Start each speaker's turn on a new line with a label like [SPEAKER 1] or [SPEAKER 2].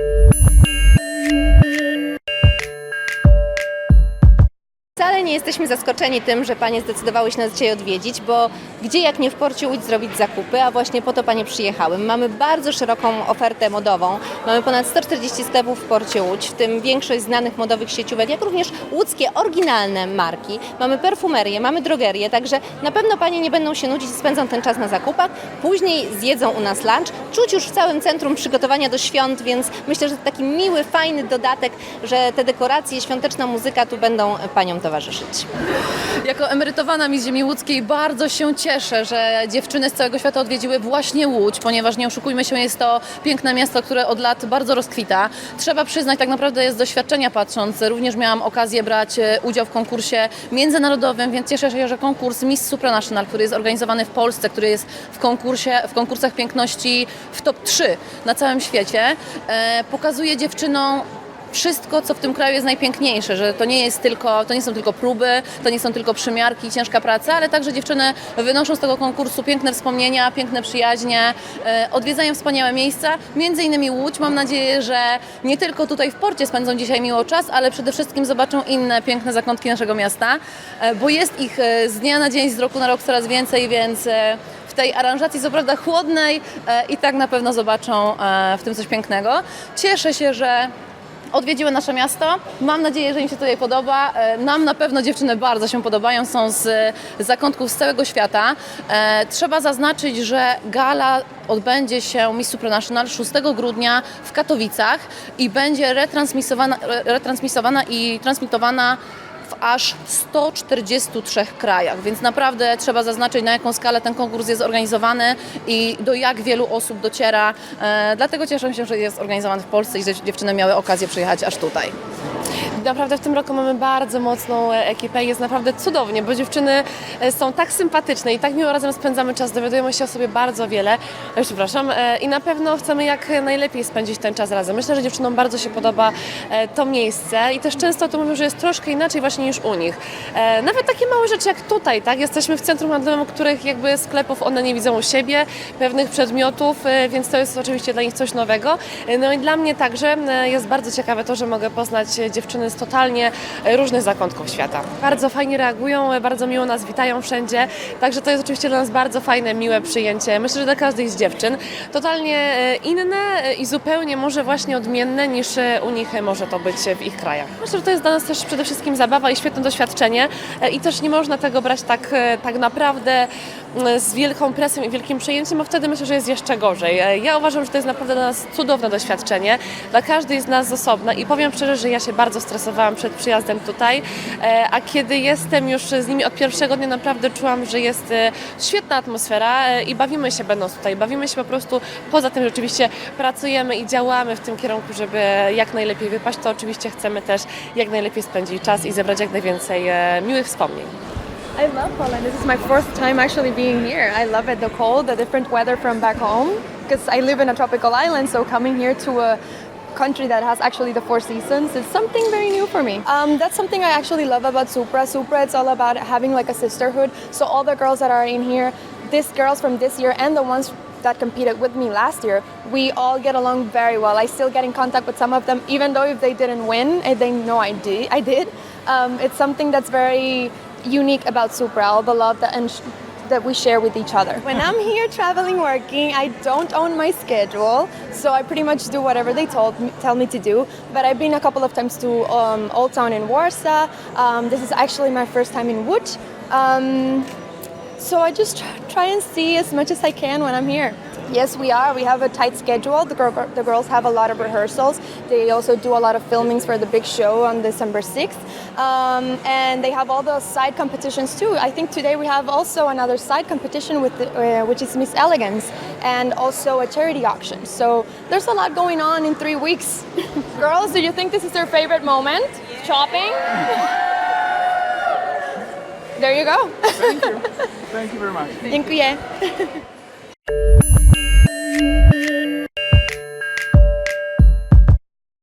[SPEAKER 1] you Nie jesteśmy zaskoczeni tym, że Panie zdecydowały się nas dzisiaj odwiedzić, bo gdzie jak nie w porcie Łódź zrobić zakupy, a właśnie po to Panie przyjechały. Mamy bardzo szeroką ofertę modową. Mamy ponad 140 sklepów w porcie Łódź, w tym większość znanych modowych sieciówek, jak również łódzkie oryginalne marki. Mamy perfumerię, mamy drogerię, także na pewno Panie nie będą się nudzić, spędzą ten czas na zakupach. Później zjedzą u nas lunch. Czuć już w całym centrum przygotowania do świąt, więc myślę, że to taki miły, fajny dodatek, że te dekoracje, świąteczna muzyka tu będą Paniom towarzyszyć.
[SPEAKER 2] Jako emerytowana mi z ziemi łódzkiej bardzo się cieszę, że dziewczyny z całego świata odwiedziły właśnie Łódź, ponieważ nie oszukujmy się, jest to piękne miasto, które od lat bardzo rozkwita. Trzeba przyznać, tak naprawdę jest z doświadczenia patrząc. Również miałam okazję brać e, udział w konkursie międzynarodowym, więc cieszę się, że konkurs Miss Supranational, który jest organizowany w Polsce, który jest w konkursie, w konkursach piękności w top 3 na całym świecie, e, pokazuje dziewczynom wszystko, co w tym kraju jest najpiękniejsze, że to nie jest tylko, to nie są tylko próby, to nie są tylko przymiarki, ciężka praca, ale także dziewczyny wynoszą z tego konkursu piękne wspomnienia, piękne przyjaźnie, e, odwiedzają wspaniałe miejsca, między innymi Łódź. Mam nadzieję, że nie tylko tutaj w porcie spędzą dzisiaj miło czas, ale przede wszystkim zobaczą inne piękne zakątki naszego miasta, e, bo jest ich e, z dnia na dzień, z roku na rok coraz więcej, więc w tej aranżacji, co prawda chłodnej, i tak na pewno zobaczą w tym coś pięknego. Cieszę się, że odwiedziły nasze miasto. Mam nadzieję, że im się tutaj podoba. E, Nam na pewno dziewczyny bardzo się podobają, są z zakątków z całego świata. E, Trzeba zaznaczyć, że gala odbędzie się Miss Supranational 6 grudnia w Katowicach i będzie retransmisowana, re- retransmisowana i transmitowana w aż 143 krajach, więc naprawdę trzeba zaznaczyć, na jaką skalę ten konkurs jest organizowany i do jak wielu osób dociera. E, dlatego cieszę się, że jest organizowany w Polsce i że dziewczyny miały okazję przyjechać aż tutaj.
[SPEAKER 3] Naprawdę w tym roku mamy bardzo mocną e, ekipę i jest naprawdę cudownie, bo dziewczyny e, są tak sympatyczne i tak miło razem spędzamy czas, dowiadujemy się o sobie bardzo wiele, e, przepraszam, i na pewno chcemy jak najlepiej spędzić ten czas razem. Myślę, że dziewczynom bardzo się podoba to miejsce i też często to mówią, że jest troszkę inaczej właśnie niż u nich. Nawet takie małe rzeczy jak tutaj, tak? Jesteśmy w centrum handlowym, których jakby sklepów one nie widzą u siebie, pewnych przedmiotów, więc to jest oczywiście dla nich coś nowego. No i dla mnie także jest bardzo ciekawe to, że mogę poznać dziewczyny z totalnie e, różnych zakątków świata. Bardzo fajnie reagują, e, bardzo miło nas witają wszędzie, także to jest oczywiście dla nas bardzo fajne, miłe przyjęcie. Myślę, że dla każdej z dziewczyn. Totalnie e, inne i zupełnie może właśnie odmienne niż u nich może to być w ich krajach. Myślę, że to jest dla nas też przede wszystkim zabawa i świetne doświadczenie i też nie można tego brać tak, tak naprawdę z wielką presją i wielkim przejęciem, bo wtedy myślę, że jest jeszcze gorzej. E, Ja uważam, że to jest naprawdę dla nas cudowne doświadczenie, dla każdej z nas osobna i powiem szczerze, że ja się bardzo stresowałam przed przyjazdem tutaj, e, a kiedy jestem już z nimi od pierwszego dnia, naprawdę czułam, że jest e, świetna atmosfera i bawimy się będąc tutaj. Bawimy się po prostu, poza tym, że oczywiście pracujemy i działamy w tym kierunku, żeby jak najlepiej wypaść, to oczywiście chcemy też jak najlepiej spędzić czas i zebrać jak najwięcej miłych wspomnień.
[SPEAKER 4] I love Poland. This is my fourth time actually being here. I love it, the cold, the different weather from back home. Because I live in a tropical island, so coming here to a country that has actually the four seasons is something very new for me. Um, that's something I actually love about Supra. Supra, it's all about having like a sisterhood. So all the girls that are in here, these girls from this year and the ones that competed with me last year, we all get along very well. I still get in contact with some of them, even though if they didn't win, eh, they know I did. I did. Um, it's something that's very unique about Supra, all the love that and that we share with each other. When I'm here traveling, working, I don't own my schedule, so I pretty much do whatever they told me, tell me to do. But I've been a couple of times to um, Old Town in Warsaw. Um, this is actually my first time in Łódź. Um, so I just tr- try and see as much as I can when I'm here. Yes, we are. We have a tight schedule. The, girl, the girls have a lot of rehearsals. They also do a lot of filmings for the big show on December 6th. Um, and they have all the side competitions too. I think today we have also another side competition with the, uh, which is Miss Elegance and also a charity auction. So there's a lot going on in three weeks. girls, do you think this is your favorite moment? Shopping? there you go.
[SPEAKER 5] Thank you. Thank you very much.
[SPEAKER 4] Dziękuję.